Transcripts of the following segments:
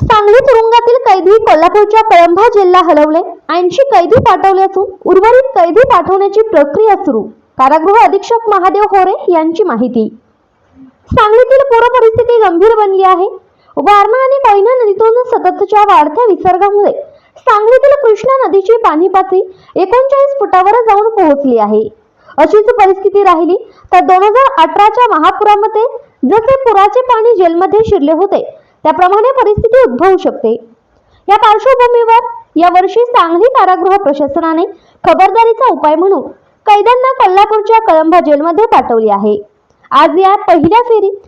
सांगली तुरुंगातील कैदी कोल्हापूरच्या कळंबा जिल्हा हलवले. ऐंशी कैदी पाठवले असून उर्वरित कैदी पाठवण्याची प्रक्रिया सुरू. कारागृह अधीक्षक महादेव होरे यांची माहिती. सांगलीतील पूर परिस्थिती गंभीर बनली आहे. वारणा आणि मैना नदीतून सततच्या वाढत्या विसर्गामुळे सांगलीतील कृष्णा नदीची पाणी पातळी एकोणचाळीस फुटावर जाऊन पोहोचली आहे. अशीच परिस्थिती राहिली तर दोन हजार अठराच्या महापुरामध्ये जसे पुराचे पाणी जेलमध्ये शिरले होते त्याप्रमाणे परिस्थिती उद्भवू शकते. या पार्श्वभूमीवर यावर्षी सांगली कारागृह प्रशासनाने खबरदारीचा उपाय म्हणून कैद्यांना कोल्हापूरच्या कळंबा जेलमध्ये पाठवली आहे. आज या पहिल्या फेरीत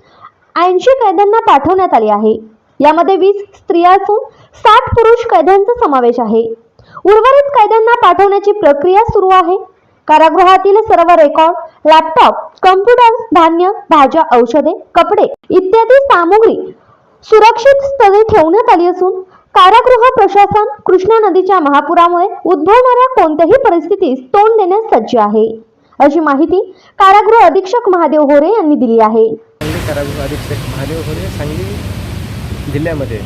ऐंशी कैद्यांना पाठवण्यात आले आहे. यामध्ये वीस स्त्रिया असून साठ पुरुष कैद्यांचा समावेश आहे. उर्वरित कैद्यांना पाठवण्याची प्रक्रिया सुरू आहे. कारागृहातील सर्व रेकॉर्ड लॅपटॉप कम्प्युटर धान्य भाज्या औषधे कपडे इत्यादी सामुग्री सुरक्षित स्थळी ठेवण्यात आली असून कारागृह प्रशासन कृष्णा नदीच्या महापुरामुळे उद्भवणाऱ्या कोणत्याही परिस्थितीस तोंड देण्यास सज्ज आहे. अशी माहिती कारागृह अधीक्षक महादेव होरे यांनी दिली आहे. कारागृह अधीक्षक महादेव सांगली जिल्ह्यामध्ये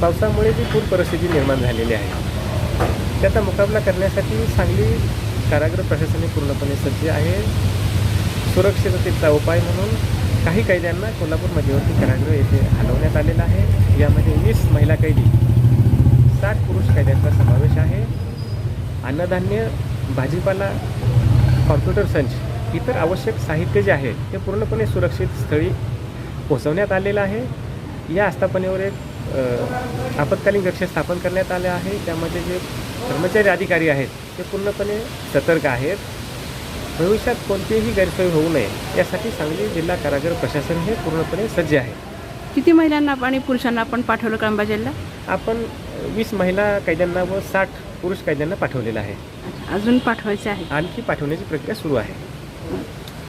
पावसामुळे जी पूर परिस्थिती निर्माण झालेली आहे त्याचा मुकाबला करण्यासाठी सांगली कारागृह प्रशासनाने पूर्णपणे सज्ज आहे. सुरक्षिततेचा उपाय म्हणून काही कैद्यांना कोल्हापूर मध्यवर्ती कारागृह येथे हलवण्यात आलेला आहे. यामध्ये वीस महिला कैदी साठ पुरुष कैद्यांचा समावेश आहे. अन्नधान्य भाजीपाला कॉम्प्युटर संच इतर आवश्यक साहित्य जे आहे ते पूर्णपणे सुरक्षित स्थळी पोहोचवण्यात आलेलं आहे. या आस्थापनेवर एक आपत्कालीन कक्ष स्थापन करण्यात आले आहे. त्यामध्ये जे कर्मचारी अधिकारी आहेत ते पूर्णपणे सतर्क आहेत. भविष्यात कोणतीही गैरसोय होऊ नये यासाठी सांगली जिल्हा कारागृह प्रशासन हे पूर्णपणे सज्ज आहे. किती महिलांना आणि पुरुषांना आपण पाठवलं कळंबा जेलला आपण वीस महिला कैद्यांना व साठ पुरुष कैद्यांना पाठवलेलं आहे. अजून पाठवायचे आहे. आणखी पाठवण्याची प्रक्रिया सुरू आहे. Thank you.